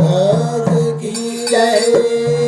महाराज की जय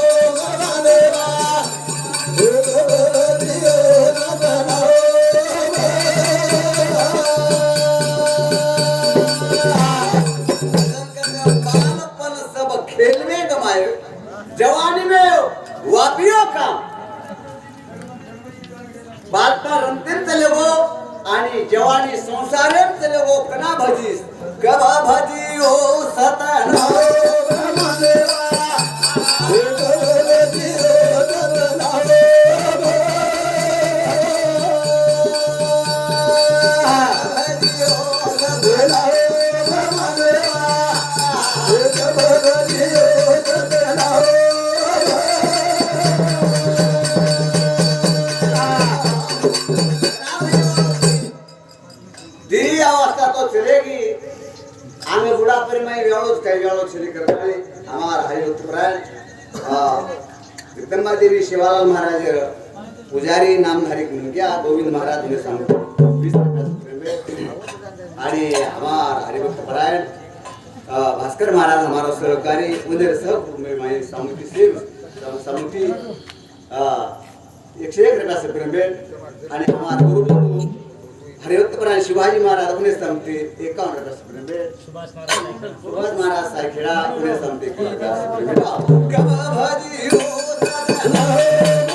शिवालाल महाराज पुजारी नामधारी म्हणून घ्या गोविंद महाराज ने सांगतो आणि हमार हरिभक्त परायण भास्कर महाराज हमारा सहकारी उदय सब मैं समिति से समिति एकशे एक रुपया से आणि हमार गुरु हरिभक्तपरायण शिवाजी महाराज अपने समिति एकावन्न रुपया से प्रेम सुभाष महाराज सायखेडा पुणे समिति एक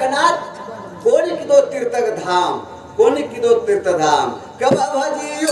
कनात कोणी किदो तीर्थ धाम कोणी किदो तीर्थ धाम कबा भाजी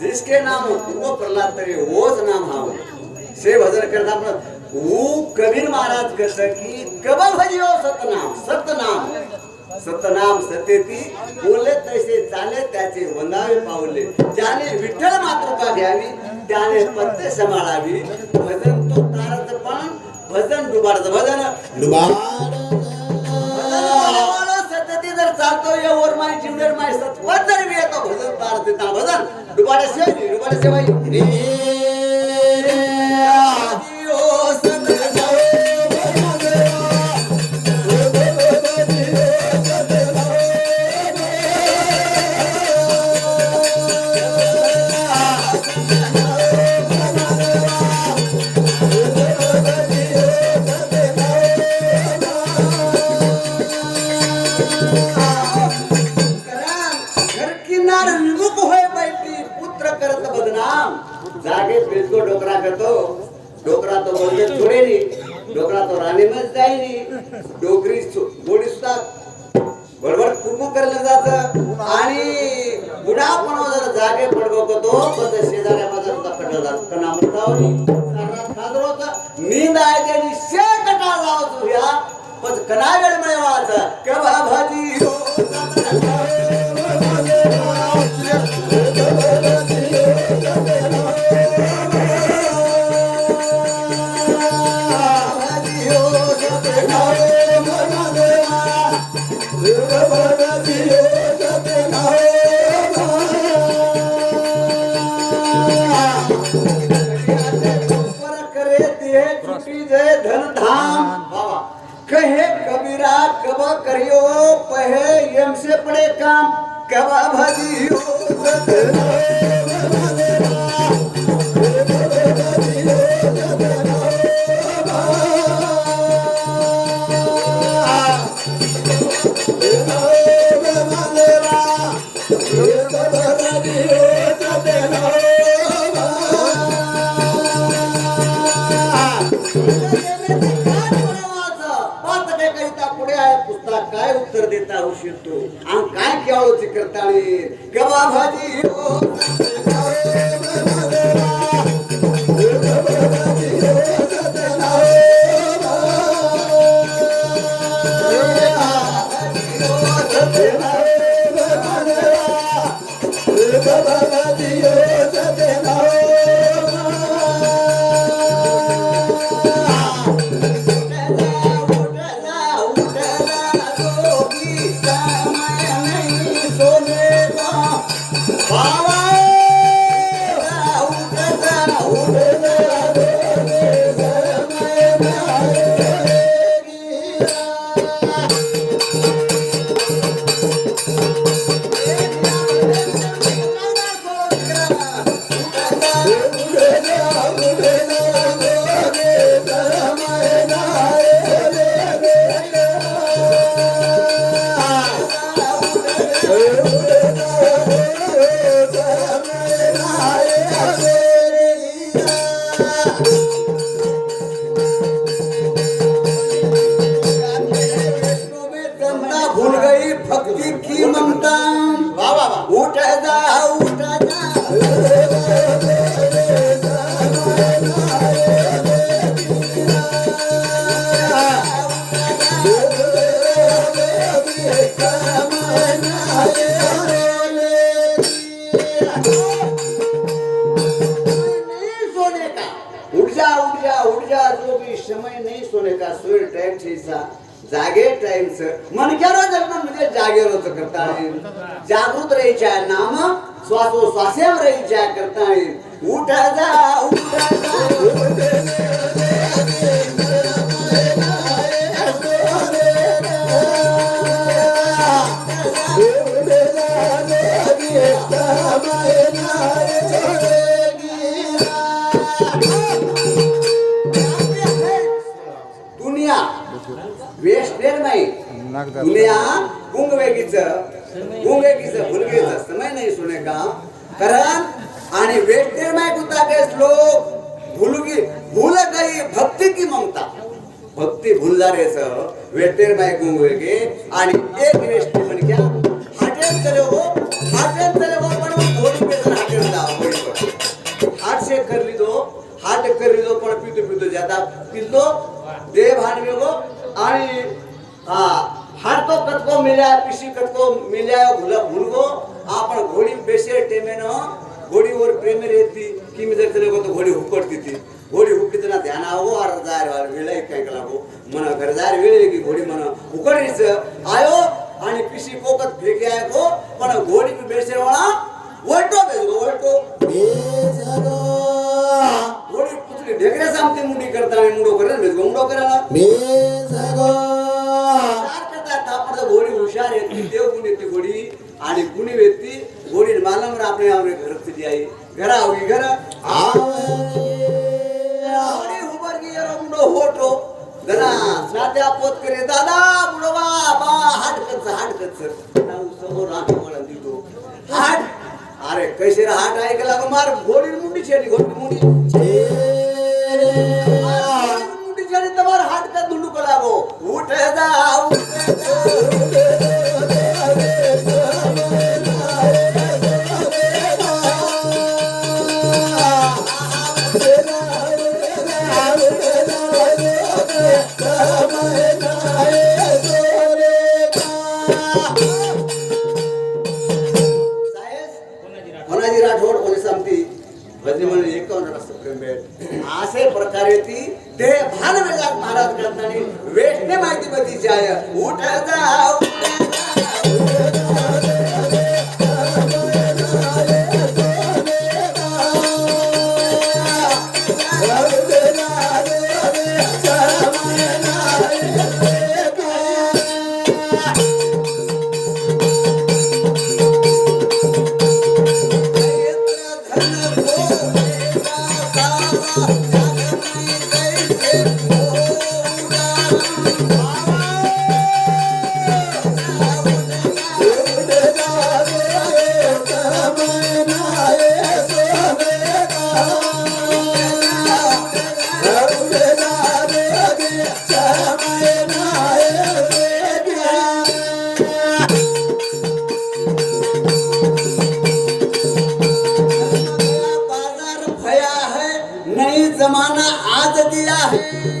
जिसके नाम वो प्रल्हाद तरी वोच नाम हाव। से भजन करता आपण वो कबीर महाराज कसं की कब भजियो सतनाम सतनाम सतनाम सतेती बोले तसे चाले त्याचे वंदावे पावले। ज्याने विठ्ठल मातृका घ्यावी त्याने पत्ते सांभाळावी। भजन तो तारच पण भजन डुबाडचं भजन डुबाड चालतो या वर माय जीवनेर माय सतपत जरी मी येतो भजन तार देता. भजन. डुबाड्या शिवाय डुबाड्या शिवाय जागे पडगो तो पण ते शेजाऱ्या माझा सुद्धा कटला कना म्हणतावनी सर्रास खाजर नींद आहे त्यानी शे कटा पण कना वेळ मिळवायचा केव्हा करियो पहे यम से पड़े काम कबा भजियो हो, Yeah. करता है। जागृत रही आहे नाम श्वासो श्वासेवर रही जाए करता है। उठा जा। हाट पण पितो पितो. ज्यादा पिल्लो देव हाट गो आणि हा हाट तो कतको मिल्या पिशी कतको मिल्या भुला भुलगो आपण घोडी बेसे टेमेन घोडीवर प्रेम रेती. की मी जर तो घोडी हुकडती ती. घोडी हुकी ना ध्यान आवो अर जाय वार वेळ काय लागो मन घर जाय वेळ की घोडी मन हुकडीच आयो आणि पिशी कोकत फेकी आहे पण घोडी बेसे वाळा वळटो बेसगो वळटो सामती मुंडी करता आणि मुंडो करे बेसगो मुंडो करायला हुशार करतात आपण घोडी हुशार येते देव गुण येते घोडी आणि कुणी व्यक्ती घोडी मालम आपले आपले घर तुझी आई. घरा होई घर. घोडी उबर की मुंडो होटो घरा पोत करे दादा बुडवा बा हाट कच हाट कच समोर आम्ही मला दितो. हाट अरे कैसे हाट ऐकला मार? घोडी চেরি ঘটি মুনি মুনি চেরি তোমার হাটটা দুলু কলাবো উঠে যাও Yeah. Woo! नहीं जमाना आज दिया है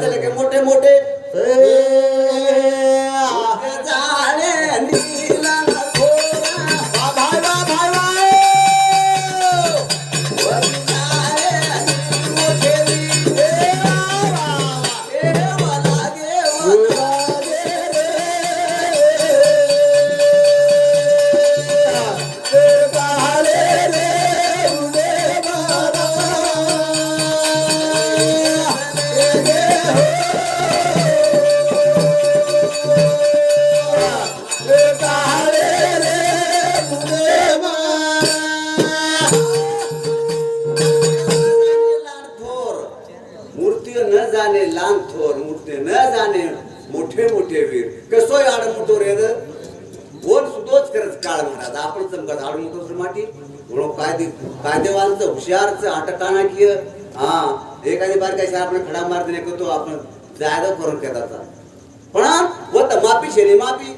झाले की? मोठे मोठे हुशारच अटकाना की हा एखादी बार काही आपण खडा मार दिले करतो आपण जायदा करून घेतात पण होत माफी शेरी माफी.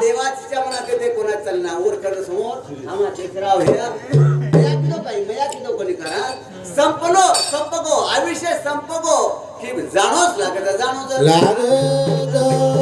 देवाच्या मनात ते कोणाच चालणार ओरखड समोर. आम्हा चेकराव हे संपलो संपगो. आयुष्य संपगो. की जाणोच लागत जाणोच लागत.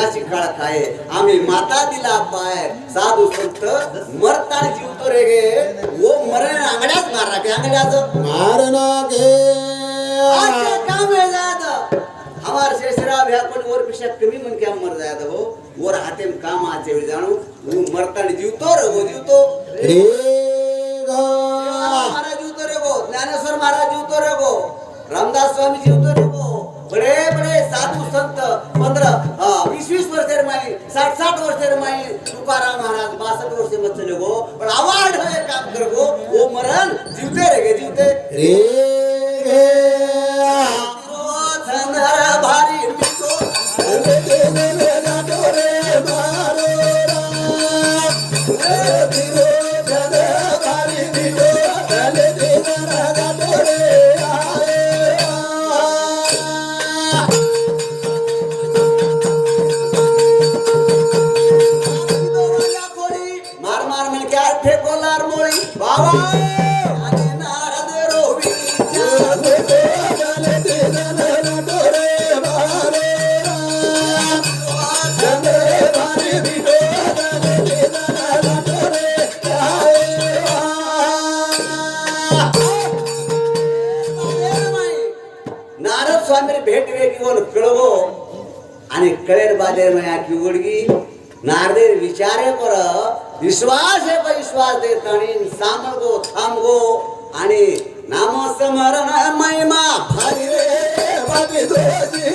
मुंडी छेली घोडी मुंडी पाय. साधू संत मरता जीवतो रे गे. वो मरण आंगड्याच मारा के आंगड्याच मारना के आजचे काम है जात हमार शेषराव ह्या पण वर पेक्षा कमी मन क्या मर जात हो? वर हाते में काम आचे वेळी जाणू. वो मरता जीवतो रे गो जीवतो रे गा महाराज जीवतो. रे गो. ज्ञानेश्वर महाराज जीवतो रे गो. रामदास स्वामी जीवतो रे गो. बडे बडे साधू संत पंधरा वीस वीस वर्ष रे माई साठ साठ वर्ष रे माई तुकाराम महाराज बासष्ट वर्ष मत चले गो. पण आवाज बादेर मया उडगी। नारदेर विचारे पर विश्वास हे पर विश्वास दे तणी सामगो थांबगो आणि नाम समरण महिमा भारी रे नाम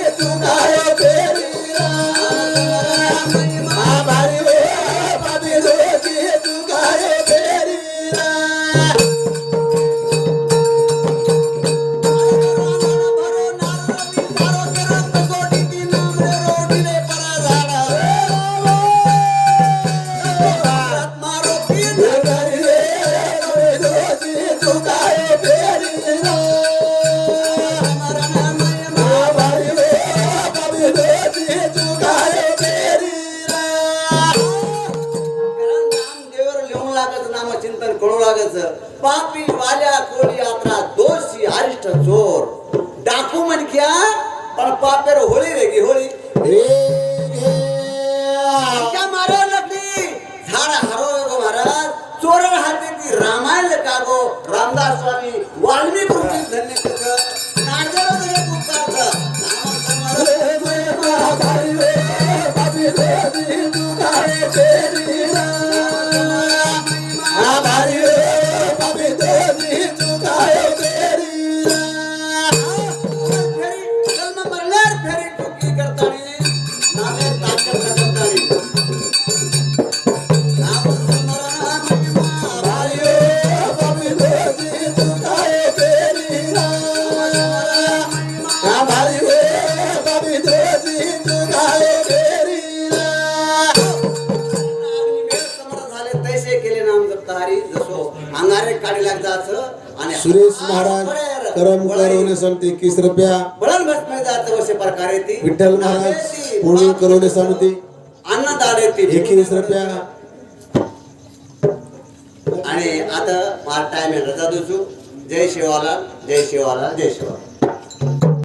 म्हणक्या पण पापेर होळी वेगळी होळी क्या मारो नकली झाड हरो गो महाराज चोरण हाते ती रामायण का गो रामदास स्वामी वाल्मिक धन्य करम करवणे समिती एकवीस रुपया? भस्म जात प्रकारे विठ्ठल महाराज पुणे करवणे समिती अन्नदान येते. एकवीस रुपया. आणि आता मला टाइम रजा दोसू जय शिवाला जय शिवाला जय शिवाला.